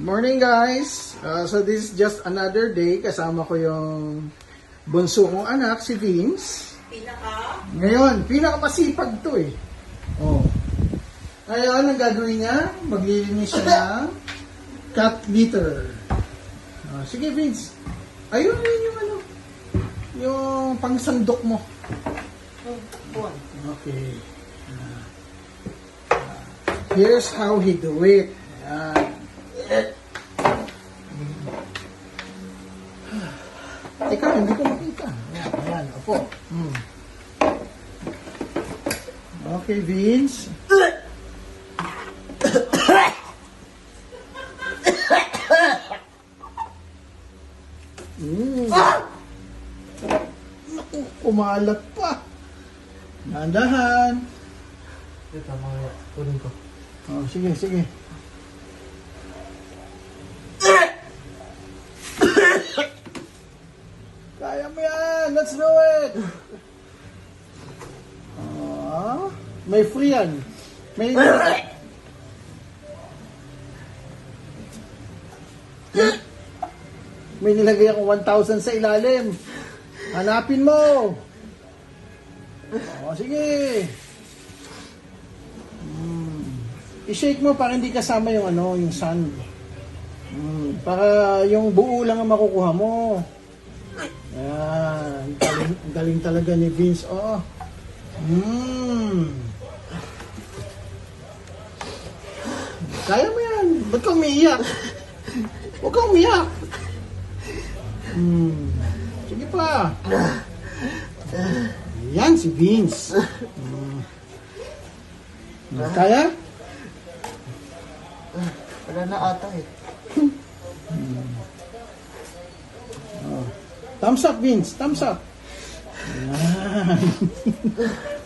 Morning guys! Uh, so this is just another day. Kasama ko yung bunso kong anak, si Vince. Pinaka? Ngayon, pinakamasipag to eh. Oh. Ngayon, ang gagawin niya, maglilinis siya ng cat litter. Ah, sige Vince, ayun yun yung ano, yung pangsandok mo. Okay. Ah. here's how he do it. Ayan. Teka, hindi ko makita. Ayan, ayan, opo. Hmm. Okay, Vince. Mm. Naku, kumalat pa. Nandahan. Ito, mga kunin ko. Oh, sige, sige. Kaya mo yan! Let's do it! Ah, may free yan. May... may, nilagay akong 1,000 sa ilalim. Hanapin mo! Oh, sige. Mm. I-shake mo para hindi kasama yung ano, yung sand. Mm, para yung buo lang ang makukuha mo. Ayan, galing, galing talaga ni Vince. Oh. Mm. Kaya mo yan. Ba't ka umiiyak? Huwag kang umiyak. Mm. Sige pa. Yan si Vince. Mm. Kaya? Wala na ata eh. Thumbs up, Vince. Thumbs up. Yan.